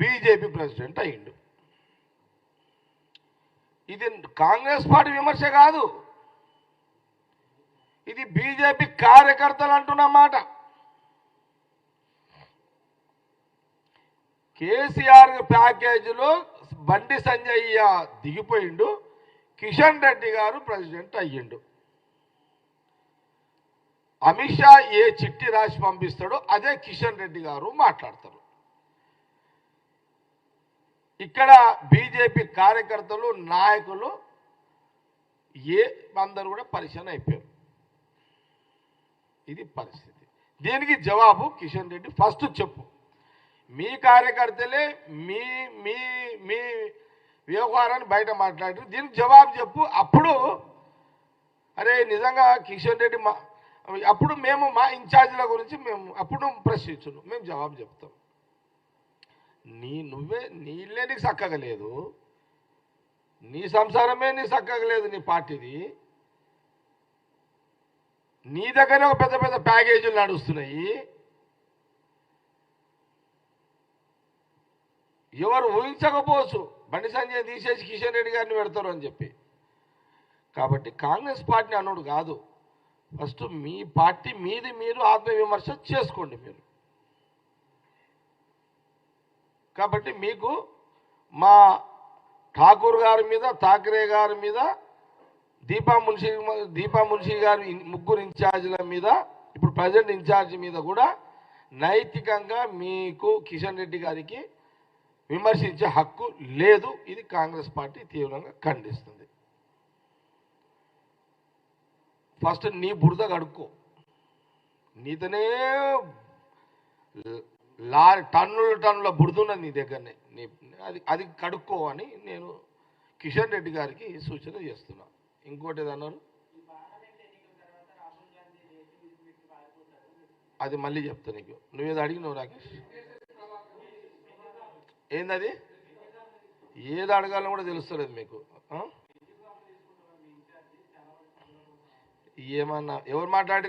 BJP president అయ్యిండు. ఇది Congress party విమర్శ కాదు. ఇది బీజేపీ కార్యకర్తలు అంటున్నమాట కేసీఆర్ ప్యాకేజీలో బండి సంజయ్య దిగిపోయిండు. కిషన్ రెడ్డి గారు ప్రెసిడెంట్ అయ్యిండు. అమిత్ షా ఏ చిట్టి రాసి పంపిస్తాడో అదే కిషన్ రెడ్డి గారు మాట్లాడతారు. ఇక్కడ బీజేపీ కార్యకర్తలు నాయకులు ఏ అందరూ కూడా పరిశీలన అయిపోయారు. ఇది పరిస్థితి. దీనికి జవాబు కిషన్ రెడ్డి. ఫస్ట్ చెప్పు. మీ కార్యకర్తలే మీ మీ మీ వ్యవహారాన్ని బయట మాట్లాడారు. దీనికి జవాబు చెప్పు. అప్పుడు అరే నిజంగా కిషన్ రెడ్డి మా అప్పుడు మేము మా ఇన్ఛార్జీల గురించి మేము అప్పుడు ప్రశ్నించును మేము జవాబు చెప్తాం. నీ నువ్వే నీళ్ళే నీకు చక్కగా లేదు నీ సంసారమే నీ చక్కగా లేదు నీ పార్టీది. నీ దగ్గర ఒక పెద్ద పెద్ద ప్యాకేజీలు నడుస్తున్నాయి. ఎవరు ఊహించకపోవచ్చు. బండి సంజయ్ తీసేసి కిషన్ రెడ్డి గారిని పెడతారు అని చెప్పి. కాబట్టి కాంగ్రెస్ పార్టీని అన్నాడు కాదు. ఫస్ట్ మీ పార్టీ మీది మీరు ఆత్మవిమర్శ చేసుకోండి మీరు. కాబట్టి మీకు మా ఠాకూర్ గారి మీద ఠాకరే గారి మీద దీపా మున్షి దీపా మున్షి గారి ముగ్గురు ఇన్ఛార్జీల మీద ఇప్పుడు ప్రజెంట్ ఇన్ఛార్జి మీద కూడా నైతికంగా మీకు కిషన్ రెడ్డి గారికి విమర్శించే హక్కు లేదు. ఇది కాంగ్రెస్ పార్టీ తీవ్రంగా ఖండిస్తుంది. ఫస్ట్ నీ బురద కడుక్కో. నీతనే లారీ టన్నుల టన్నుల బుడుతున్నది నీ దగ్గరనే. నీ అది అది కడుక్కో అని నేను కిషన్ రెడ్డి గారికి సూచన చేస్తున్నా. ఇంకోటి ఏదన్నారు అది మళ్ళీ చెప్తా నీకు. నువ్వేదో అడిగినావు రాకేష్. ఏందది? ఏది అడగాలని కూడా తెలుస్తలేదు మీకు. ఏమన్నా ఎవరు మాట్లాడి